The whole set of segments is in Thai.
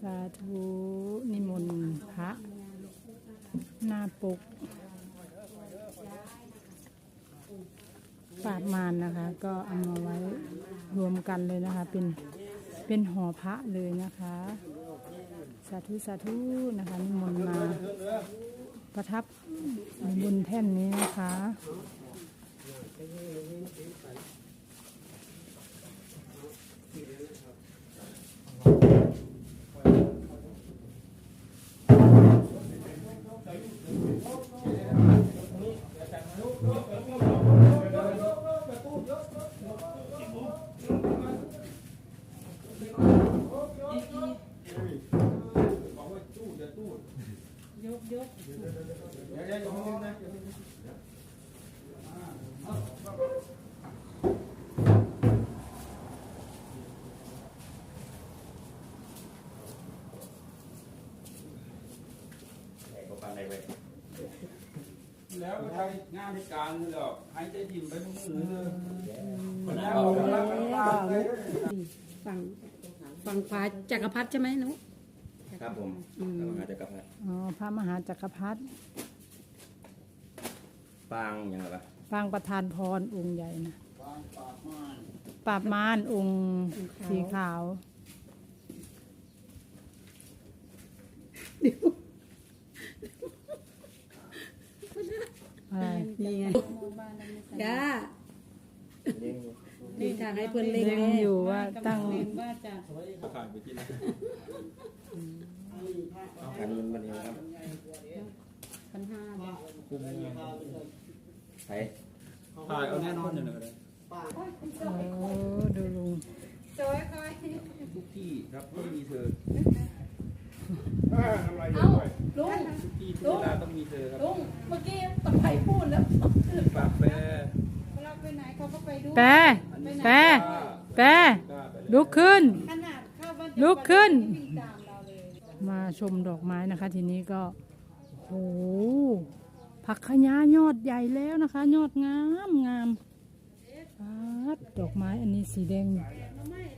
สาธุนิมนต์พระหน้าปกปราบมารนะคะ ก็เอามาไว้รวมกันเลยนะคะ เป็นเป็นหอพระเลยนะคะ สาธุสาธุนะคะนิมนต์มาประทับบนแท่นนี้นะคะ แล้วก็ใช้งานในการนี่หรอกหายใจดิ่มไปมือเลยคนแล้วฝั่งฝั่งขวาจักรพรรดิใช่ไหมหนุครับผมอืมพระมหาจักรพรรดิอ๋อพระมหาจักรพรรดิปางยังไงปะปางประธานพรองค์ใหญ่นะปราบมารองค์สีขาว อะไรนี่ไงจ้าเลี้ยงอยู่นี่ทางให้เพื่อนเล็งเล็งอยู่ว่าตั้งผ่านไปที่ไหนการเงินมันยังครับพันห้าคุมไงใช้ถ่ายเอาแน่นอนอยู่เลยโอ้ดูลุงทุกที่ครับต้องมีเธอลุงทุกที่ทุกเวลาต้องมีเธอครับลุงเมื่อกี้ตะ ไคร้พูดแล้วปากแปรเวลาไปไหนเขาก็ไปดูแปรแปรแปรกล้าไปเลยลุกขึ้น ขนาดเข้าบ้านลุกขึ้น วิ่งตามเราเลยมาชมดอกไม้นะคะ ทีนี้ก็โอ้โหผักขยายอดใหญ่แล้วนะคะ ยอดงามงามปัดดอกไม้อันนี้สีแดง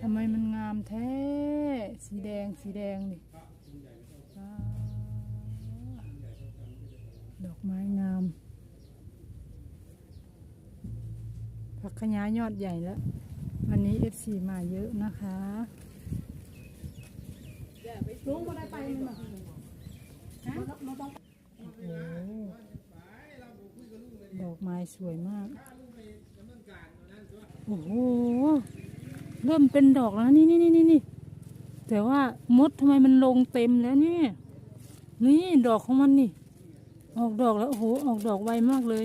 ทำไมมันงามแท้ สีแดงสีแดงนี่ป๊าดดอกไม้งาม ผักขยายอดใหญ่แล้ว วันนี้เอฟซีมาเยอะนะคะลุงก็ได้ไปมันเหรอฮะดอกไม้สวยมาก โอ้โห เริ่มเป็นดอกแล้วนะนี่นี่นี่นี่นี่แต่ว่ามดทำไมมันลงเต็มแล้วเนี่ย นี่ดอกของมันนี่ ออกดอกแล้วโอ้โห ออกดอกไวมากเลย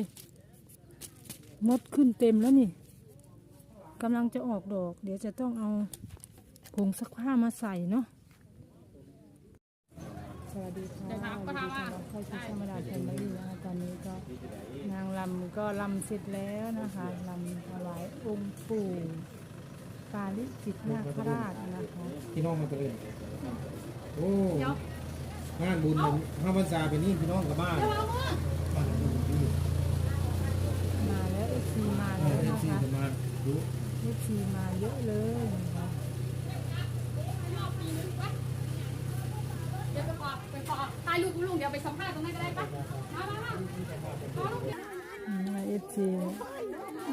มดขึ้นเต็มแล้วนี่กำลังจะออกดอก เดี๋ยวจะต้องเอาผงซักผ้ามาใส่เนาะสวัสดีค่ะยินดีต้อนรับเข้าสู่ธรรมดาแฟมิลี่นะคะตอนนี้ก็นางลำก็ลำเสร็จแล้วนะคะลำถวายองค์ปู่ปาลิจิตนาคราชนะคะพี่น้องมาเตือนโอ้งานบุญมันข้าพรรษาเป็นนี่พี่น้องกับบ้านบ้านเราอยู่ที่ มาแล้วเอฟซี มาเอแล้วฟนะซีคะจะมาดูเอฟซีมาเยอะเลยนะคะเดี๋ยวไปขอไปขอถ่ายรูปคุณลุงเดี๋ยวไปสัมภาษณ์ตรงนั้นก็ได้ปะมามามาขอรูปเดียวเอฟซี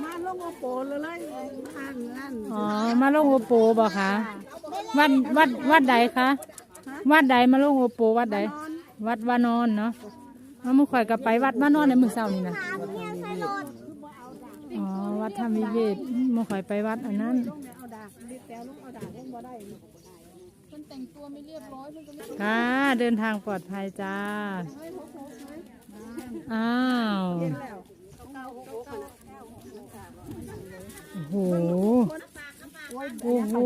มาลงโอโปเลยเลยอ่านนั่นอ๋อมาลงโอโปบ่คะวัดวัดวัดใดคะวัดใดมาลงโอโปวัดใดวัดวานอนเนาะเอามือข่อยกับไปวัดวานอนในมือเศร้านี่นะ วัดธรรมวิเวศมือข่อยไปวัดอันนั้นเอาดาบดิแต้วลูกเอาดาบลงบ่ได้คนแต่งตัวไม่เรียบร้อยมันก็ไม่ค่ะเดินทางปลอดภัยจ้าอ้าวโอ้โห โอ้โห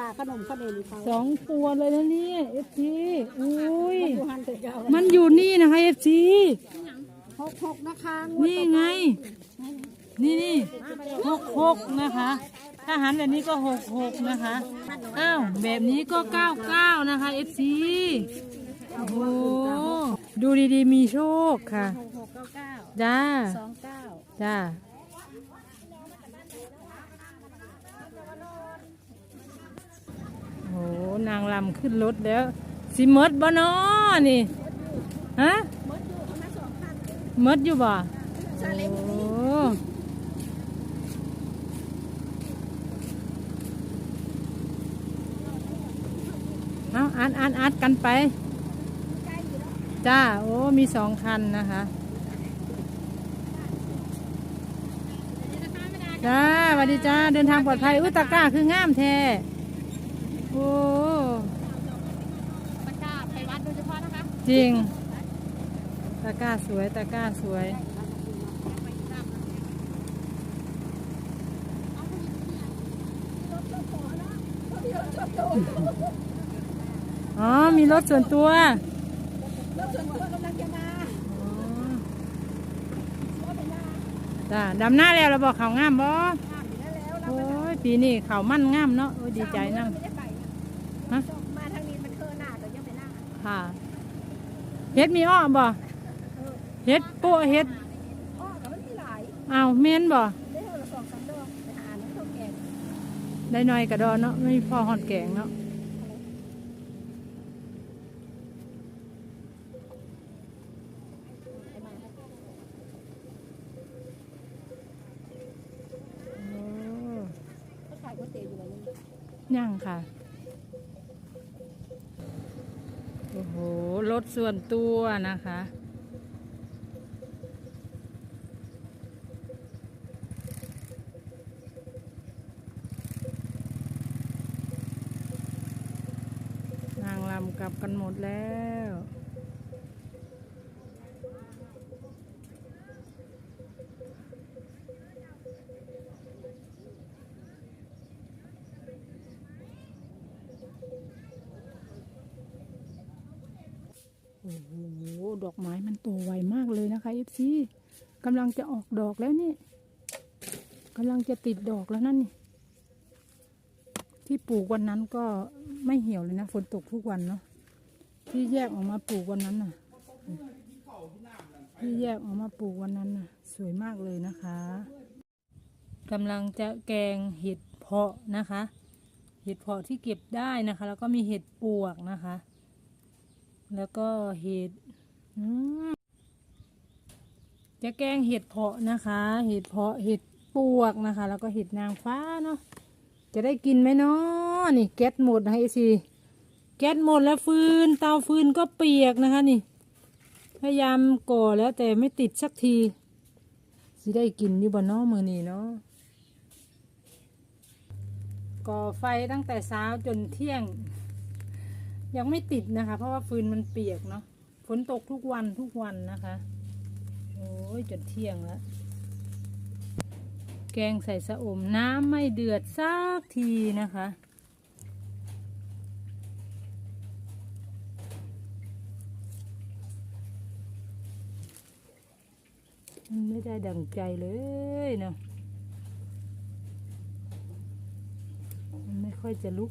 กาขนมขนมเขาสองตัวเลยนะเนี่ยเอฟซีอุ้ย ดูหันแต่เก่ามันอยู่นี่นะคะเอฟซีหกหกนะคะนี่ไง นี่นี่หกหกนะคะ ถ้าหันแบบนี้ก็หกหกนะคะ อ้าวแบบนี้ก็เก้าเก้านะคะเอฟซีโอ้โหดูดีๆ มีโชคค่ะหกหกเก้าเก้าจ้าสองเก้าจ้าโอ้หนางลำขึ้นรถแล้วสิมดบ่นอนี่ฮะมดอยู่บ่โอ้ นี่ เอัดอัดอัดกันไป จ้า โอ้ มีสองคันนะคะจ้าสวัสดีจ้า เดินทางปลอดภัย อุตะก้าคืองามแท้โอ้ตะก้าไพวัดโดยเฉพาะนะคะ จริง ตะก้าสวย ตะก้าสวย อ๋อ มีรถส่วนตัวรถส่วนตัวกำลังจะมาอ๋อว่าไปนาจ้าดำหน้าแล้วเราบอกเขาวงามบ่ข้ามอยู่แล้วแล้วโอ้ยปีนี้เขาวมั่นงามเนาะโอ้ยดีใจนั่งไม่ได้ไปนะฮะมาทางนี้มันเคอหน้าแต่ยังไปหน้าค่ะเฮ็ดมีอ้อบ่เฮ็ดปุ๊เฮ็ดอ้อกับมันมีหลายอ้าวเม่นบ่ได้เท่าละสองสามดอกไปหาน้ำข้าวแกงได้หน่อยกระดอนเนาะไม่พอหอดแกงเนาะ โอ้ เขาขายก๋วยเตี๋ยวอยู่แบบนี้ ยังค่ะ โอ้โห รถส่วนตัวนะคะ นางลำกลับกันหมดแล้ว โอ้โห ดอกไม้มันโตไวมากเลยนะคะเอฟซีกำลังจะออกดอกแล้วนี่กำลังจะติดดอกแล้วนั่นนี่ ที่ปลูกวันนั้นก็ไม่เหี่ยวเลยนะฝนตกทุกวันเนาะ ที่แยกออกมาปลูกวันนั้นน่ะ ที่แยกออกมาปลูกวันนั้นน่ะ สวยมากเลยนะคะกำลังจะแกงเห็ดเพาะนะคะ เห็ดเพาะที่เก็บได้นะคะ แล้วก็มีเห็ดปวกนะคะ แล้วก็เห็ดจะแกงเห็ดเพาะนะคะ เห็ดเพาะเห็ดปวกนะคะ แล้วก็เห็ดนางฟ้าเนาะจะได้กินไหมเนาะนี่แก๊สหมดให้สิแก๊สหมดแล้วฟืนเตาฟืนก็เปียกนะคะนี่ พยายามก่อแล้วแต่ไม่ติดสักทีสิได้กินอยู่บนน้อมือนี่เนาะก่อไฟตั้งแต่เช้าจนเที่ยง ยังไม่ติดนะคะ เพราะว่าฟืนมันเปียกเนาะฝนตกทุกวันทุกวันนะคะ โอ้ยจนเที่ยงแล้ว แกงใส่สะอมน้ำไม่เดือดสักทีนะคะ มันไม่ได้ดังใจเลยเนาะมันไม่ค่อยจะลุก